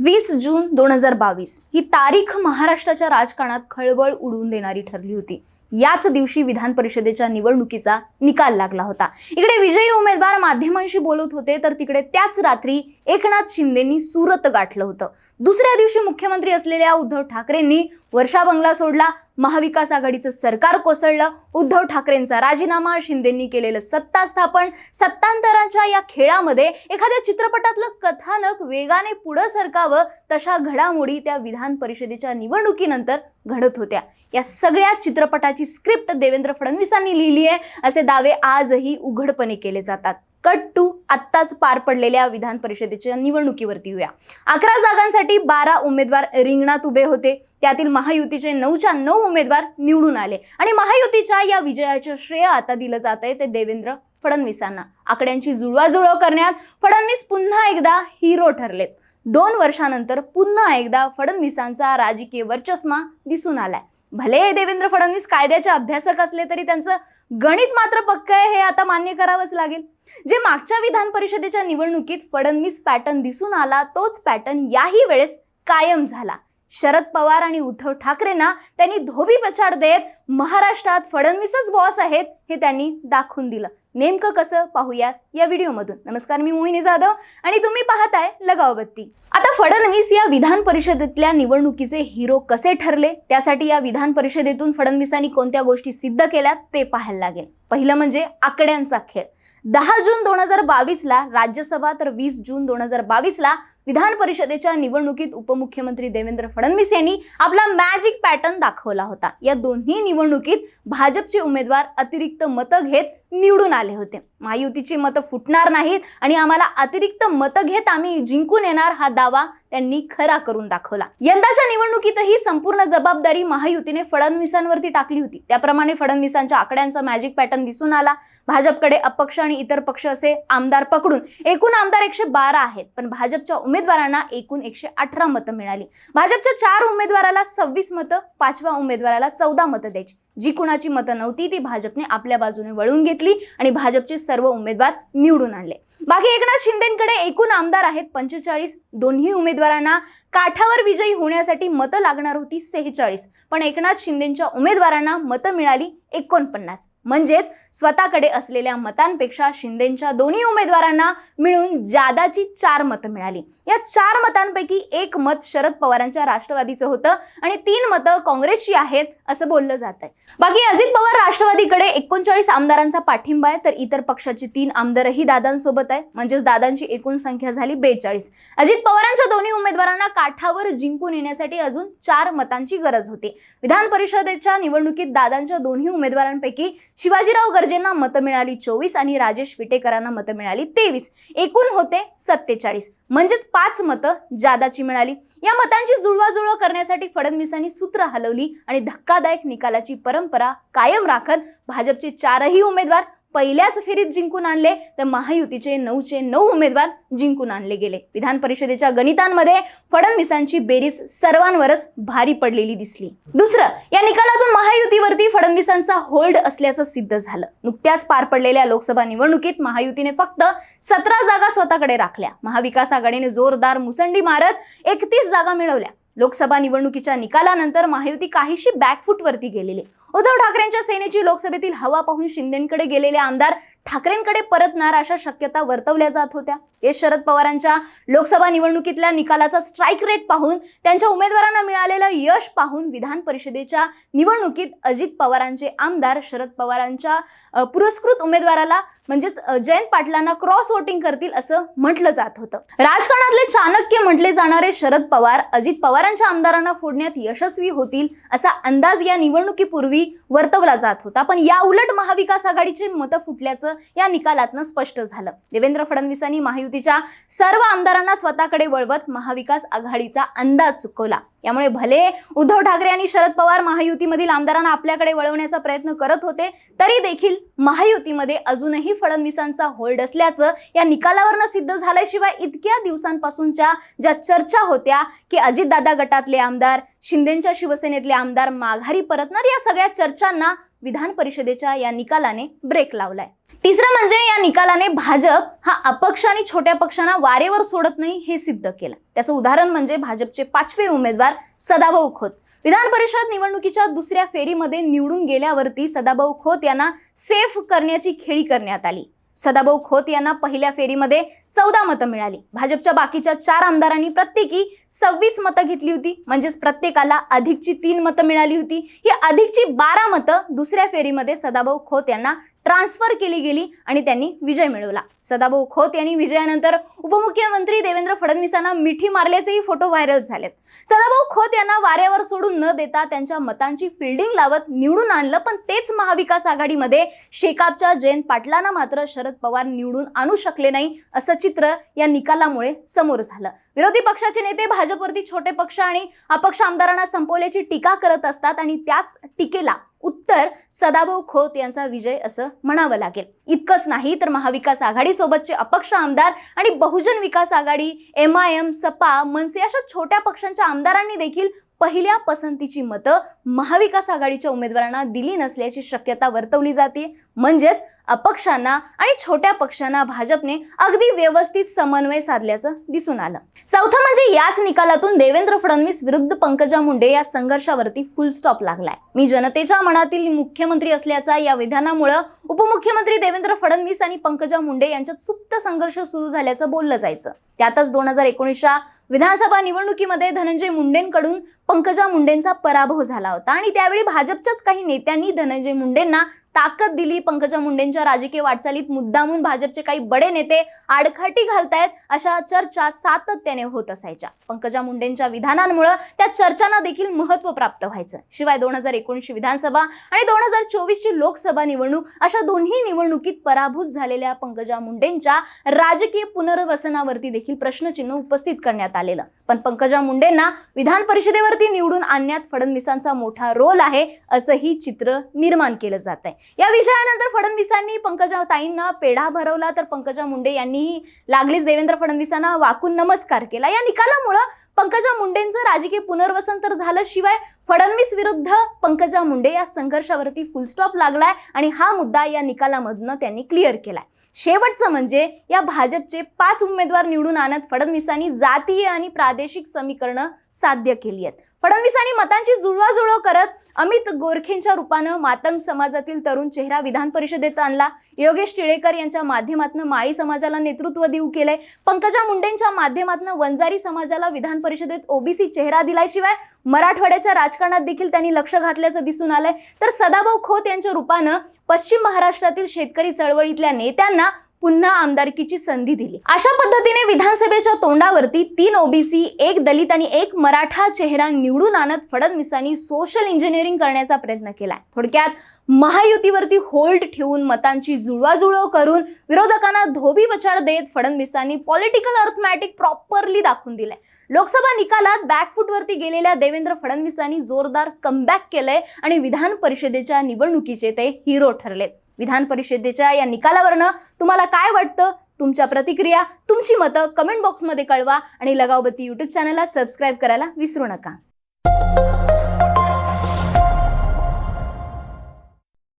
वीस जून दोन हजार बावीस ही तारीख महाराष्ट्राच्या राजकारणात खळबळ उडवून देणारी ठरली होती. याच दिवशी विधान परिषदेच्या निवडणुकीचा निकाल लागला होता. इकडे विजयी उमेदवार माध्यमांशी बोलत होते तर तिकडे त्याच रात्री एकनाथ शिंदेंनी सुरत गाठलं होतं. दुसऱ्या दिवशी मुख्यमंत्री असलेल्या उद्धव ठाकरेंनी वर्षा बंगला सोडला महाविकास आघाडीचं सरकार कोसळलं उद्धव ठाकरेंचा राजीनामा शिंदेंनी केलेलं सत्ता स्थापन सत्तांतराच्या या खेळामध्ये एखाद्या चित्रपटातलं कथानक वेगाने पुढं सरकावं तशा घडामोडी त्या विधान परिषदेच्या निवडणुकीनंतर घडत होत्या. या सगळ्या चित्रपटाची स्क्रिप्ट देवेंद्र फडणवीसांनी लिहिली आहे. असे दावे आजही उघडपणे केले जातात. कट टू आत्ताच पार पडलेल्या विधान परिषदेच्या निवडणुकीवरती येऊया. अकरा जागांसाठी बारा उमेदवार रिंगणात उभे होते. त्यातील महायुतीचे नऊच्या नऊ उमेदवार निवडून आले. आणि महायुतीच्या या विजयाचे श्रेय आता दिलं जात आहे ते देवेंद्र फडणवीसांना. आकड्यांची जुळवाजुळव करण्यात फडणवीस पुन्हा एकदा हिरो ठरलेत. दोन वर्षानंतर पुन्हा एकदा फडणवीसांचा राजकीय वर्चस्मा दिसून आलाय. भले हे देवेंद्र फडणवीस कायद्याचे अभ्यासक असले तरी त्यांचं गणित मात्र पक्क आहे हे आता मान्य करावंच लागेल. जे मागच्या विधान परिषदेच्या निवडणुकीत फडणवीस पॅटर्न दिसून आला तोच पॅटर्न याही वेळेस कायम झाला. शरद पवार आणि उद्धव ठाकरेंना त्यांनी धोबी पछाड देत महाराष्ट्रात फडणवीसच बॉस आहेत हे त्यांनी दाखवून दिलं. नेमकं कसं पाहूयात या व्हिडिओमधून. नमस्कार मी मोहिनी जाधव आणि तुम्ही पाहताय लगावबत्ती. आता फडणवीस या विधान परिषदेतल्या निवडणुकीचे हिरो कसे ठरले? त्यासाठी या विधान परिषदेतून फडणवीसांनी कोणत्या गोष्टी सिद्ध केल्यात ते पाहायला लागेल. पहिलं म्हणजे आकड्यांचा खेळ. दहा जून दोन हजार बावीसला राज्यसभा तर वीस जून दोन हजार बावीसला विधान परिषदेच्या निवडणुकीत उपमुख्यमंत्री देवेंद्र फडणवीस यांनी आपला मॅजिक पॅटर्न दाखवला होता. या दोन्ही निवडणुकीत भाजपचे उमेदवार अतिरिक्त मतं घेत निवडून आले होते. महायुतीची मतं फुटणार नाहीत आणि आम्हाला अतिरिक्त मतं घेत आम्ही जिंकून येणार हा दावा त्यांनी खरा करून दाखवला. यंदाच्या निवडणुकीतही संपूर्ण जबाबदारी महायुतीने फडणवीसांवरती टाकली होती. त्याप्रमाणे फडणवीसांच्या आकड्यांचा मॅजिक पॅटर्न दिसून आला. भाजपकडे अपक्ष आणि इतर पक्ष असे आमदार पकडून एकूण आमदार एकशे बारा आहेत पण भाजपच्या उमेदवारांना एकूण एकशे अठरा मतं मिळाली. भाजपच्या चार उमेदवाराला सव्वीस मतं पाचव्या उमेदवाराला चौदा मतं द्यायची. जी कुणाची मतं नव्हती ती भाजपने आपल्या बाजूने वळून घेतली आणि भाजपचे सर्व उमेदवार निवडून आणले. बाकी एकनाथ शिंदेकडे एकूण आमदार आहेत पंचेचाळीस. दोन्ही उमेदवारांना काठावर विजयी होण्यासाठी मतं लागणार होती सेहेचाळीस. पण एकनाथ शिंदेच्या उमेदवारांना मतं मिळाली एकोणपन्नास. म्हणजेच स्वतःकडे असलेल्या मतांपेक्षा शिंदेच्या दोन्ही उमेदवारांना मिळून जादाची चार मतं मिळाली. या चार मतांपैकी एक मत शरद पवारांच्या राष्ट्रवादीचं होतं आणि तीन मतं काँग्रेसची आहेत असं बोललं जात आहे बाकी अजित पवार राष्ट्रवादीकडे एकोणचाळीस आमदारांचा पाठिंबा आहे तर इतर पक्षाची तीन आमदारही दादांसोबत आहे. म्हणजेच दादांची एकूण संख्या झाली बेचाळीस. अजित पवारांच्या दोन्ही उमेदवारांना काठावर जिंकून येण्यासाठी अजून चार मतांची गरज होती. विधान परिषदेच्या निवडणुकीत दादांच्या दोन्ही उमेदवारांपैकी शिवाजीराव गर्जेंना मतं मिळाली चोवीस आणि राजेश विटेकरांना मतं मिळाली तेवीस. एकूण होते सत्तेचाळीस. म्हणजेच पाच मतं जादाची मिळाली. या मतांची जुळवाजुळव करण्यासाठी फडणवीसांनी सूत्र हलवली आणि धक्कादायक निकालाची परंपरा कायम राखत भाजपचे चारही उमेदवार पहिल्याच फेरीत जिंकून आणले तर महायुतीचे नऊचे नऊ उमेदवार जिंकून आणले गेले. विधान परिषदेच्या गणितांमध्ये फडणवीसांची बेरीज सर्वांवरच भारी पडलेली दिसली. दुसरं या निकालातून महायुतीवरती फडणवीसांचा होल्ड असल्याचं सिद्ध झालं. नुकत्याच पार पडलेल्या लोकसभा निवडणुकीत महायुतीने फक्त सतरा जागा स्वतःकडे राखल्या. महाविकास आघाडीने जोरदार मुसंडी मारत एकतीस जागा मिळवल्या. लोकसभा निवडणुकीच्या निकालानंतर महायुती काहीशी बॅकफूटवरती गेलेली. उद्धव ठाकरेंच्या सेनेची लोकसभेतील हवा पाहून शिंदेकडे गेलेले आमदार ठाकरेंकडे परतणार अशा शक्यता वर्तवल्या जात होत्या. हे शरद पवारांच्या लोकसभा निवडणुकीतल्या निकालाचा स्ट्राईक रेट पाहून त्यांच्या उमेदवारांना मिळालेलं यश पाहून विधान परिषदेच्या निवडणुकीत अजित पवारांचे आमदार शरद पवारांच्या पुरस्कृत उमेदवाराला म्हणजेच जयंत पाटलांना क्रॉस वोटिंग करतील असं म्हटलं जात होतं. राजकारणातले चाणक्य म्हटले जाणारे शरद पवार अजित पवारांच्या आमदारांना फोडण्यात यशस्वी होतील असा अंदाज या निवडणुकीपूर्वी वर्तवला जात होता. पण या उलट महाविकास आघाडीचे मतं फुटल्याचं या निकालातनं स्पष्ट झालं. देवेंद्र फडणवीसांनी महायुतीच्या सर्व आमदारांना स्वतःकडे वळवत महाविकास आघाडीचा अंदाज चुकवला. यामुळे भले उद्धव ठाकरे आणि शरद पवार महायुतीमधील आमदारांना आपल्याकडे वळवण्याचा प्रयत्न करत होते तरी देखील महायुतीमध्ये अजूनही फडणवीसांचा होल्ड असल्याचं या निकालावरनं सिद्ध झाल्याशिवाय इतक्या दिवसांपासूनच्या ज्या चर्चा होत्या की अजितदादा गटातले आमदार शिंदेच्या शिवसेनेतले आमदार माघारी परतणार या सगळ्या चर्चांना विधान परिषदेच्या या निकालाने ब्रेक लावलाय. तिसरं म्हणजे या निकालाने भाजप हा अपक्ष आणि छोट्या पक्षांना वारेवर सोडत नाही हे सिद्ध केलं. त्याचं उदाहरण म्हणजे भाजपचे पाचवे उमेदवार सदाभाऊ खोत. विधान परिषद निवडणुकीच्या दुसऱ्या फेरीमध्ये निवडून गेल्यावरती सदाभाऊ खोत यांना सेफ करण्याची खेळी करण्यात आली. सदाभाऊ खोत यांना पहिल्या फेरीमध्ये चौदा मतं मिळाली. भाजपच्या बाकीच्या चार आमदारांनी प्रत्येकी सव्वीस मतं घेतली होती. म्हणजेच प्रत्येकाला अधिकची तीन मतं मिळाली होती. ही अधिकची बारा मतं दुसऱ्या फेरीमध्ये सदाभाऊ खोत यांना ट्रान्सफर केली गेली आणि त्यांनी विजय मिळवला. सदाभाऊ खोत यांनी विजयानंतर उपमुख्यमंत्री देवेंद्र फडणवीसांना मिठी मारल्याचेही फोटो व्हायरल झालेत. सदाभाऊ खोत यांना वाऱ्यावर सोडून न देता त्यांच्या मतांची फिल्डिंग लावत निवडून आणलं पण तेच महाविकास आघाडीमध्ये शेकापच्या जयंत पाटलांना मात्र शरद पवार निवडून आणू शकले नाही असं चित्र या निकालामुळे समोर झालं. विरोधी पक्षाचे नेते भाजपवरती छोटे पक्ष आणि अपक्ष आमदारांना संपवल्याची टीका करत असतात आणि त्याच टीकेला उत्तर सदाभाऊ खोत यांचा विजय असं म्हणावं लागेल. इतकंच नाही तर महाविकास आघाडीसोबतचे अपक्ष आमदार आणि Bahujan Vikas Aghadi M I M Sapa Manase अशा छोट्या पक्षांच्या आमदारांनी देखील पहिल्या पसंतीची मतं महाविकास आघाडीच्या उमेदवारांना दिली नसल्याची शक्यता वर्तवली जाते. म्हणजेच अपक्षांना आणि छोट्या पक्षांना भाजपने अगदी व्यवस्थित समन्वय साधल्याचं दिसून आलं. चौथं म्हणजे याच निकालातून देवेंद्र फडणवीस विरुद्ध पंकजा मुंडे या संघर्षावरती फुल स्टॉप लागलाय. मी जनतेच्या मनातील मुख्यमंत्री असल्याचा या विधानामुळं उपमुख्यमंत्री देवेंद्र फडणवीस आणि पंकजा मुंडे यांच्यात सुप्त संघर्ष सुरू झाल्याचं बोललं जायचं. त्यातच दोन हजार एकोणीसच्या विधानसभा निवडणुकीमध्ये धनंजय मुंडेंकडून पंकजा मुंडेंचा पराभव झाला होता आणि त्यावेळी भाजपच्याच काही नेत्यांनी धनंजय मुंडेंना ताकद दिली पंकजा मुंडेंच्या राजकीय वाटचालीत. मुद्दामून भाजपचे काही बडे नेते आडखाटी घालतायत अशा चर्चा सातत्याने होत असायच्या. पंकजा मुंडेंच्या विधानांमुळे त्या चर्चांना देखील महत्त्व प्राप्त व्हायचं. शिवाय दोन हजार एकोणीसची विधानसभा आणि दोन हजार चोवीसची लोकसभा निवडणूक अशा दोन्ही निवडणुकीत पराभूत झालेल्या पंकजा मुंडेंच्या राजकीय पुनर्वसनावरती देखील प्रश्नचिन्ह उपस्थित करण्यात आलेलं. पण पंकजा मुंडेंना विधान परिषदेवरती निवडून आणण्यात फडणवीसांचा मोठा रोल आहे असंही चित्र निर्माण केलं जात आहे या विजयानंतर फडणवीसांनी पंकजा ताईंना पेढा भरवला तर पंकजा मुंडे यांनीही लागलीच देवेंद्र फडणवीसांना वाकून नमस्कार केला. या निकालामुळं पंकजा मुंडेंचं राजकीय पुनर्वसन तर झालं शिवाय फडणवीस विरुद्ध पंकजा मुंडे या संघर्षावरती फुलस्टॉप लागलाय आणि हा मुद्दा या निकालामधनं त्यांनी क्लिअर केलाय. शेवटचं म्हणजे या भाजपचे पाच उमेदवार निवडून आणत फडणवीसांनी जातीय आणि प्रादेशिक समीकरणं साध्य केली आहेत. फडणवीसांनी मतांची जुळवाजुळव करत अमित गोरखेंच्या रूपानं मातंग समाजातील तरुण चेहरा विधान परिषदेत आणला. योगेश टिळेकर यांच्या माध्यमातून माळी समाजाला नेतृत्व देऊ केलंय. पंकजा मुंडेंच्या माध्यमातून वंजारी समाजाला विधान परिषदेत ओबीसी चेहरा दिल्याशिवाय मराठवाड्याच्या राजकारणात देखील त्यांनी लक्ष घातल्याचं दिसून आलंय. तर सदाभाऊ खोत यांच्या रूपानं पश्चिम महाराष्ट्रातील शेतकरी चळवळीतल्या नेत्यांना पुन्हा आमदारकीची संधी दिली. अशा पद्धतीने विधानसभेच्या तोंडावरती तीन ओबीसी एक दलित आणि एक मराठा चेहरा निवडून आणत फडणवीसांनी सोशल इंजिनिअरिंग करण्याचा प्रयत्न केलाय. थोडक्यात महायुतीवरती होल्ड ठेवून मतांची जुळवाजुळव करून विरोधकांना धोबी विचार देत फडणवीसांनी पॉलिटिकल अर्थमॅटिक प्रॉपरली दाखवून दिलंय. लोकसभा निकालात बॅकफूटवरती गेलेल्या देवेंद्र फडणवीसांनी जोरदार कमबॅक केलंय आणि विधान परिषदेच्या निवडणुकीचे ते हिरो ठरलेत. विधान परिषदेच्या या निकालावरनं तुम्हाला काय वाटतं? तुमच्या प्रतिक्रिया तुमची मतं कमेंट बॉक्समध्ये कळवा आणि लगावबत्ती यूट्यूब चॅनलला सबस्क्राईब करायला विसरू नका.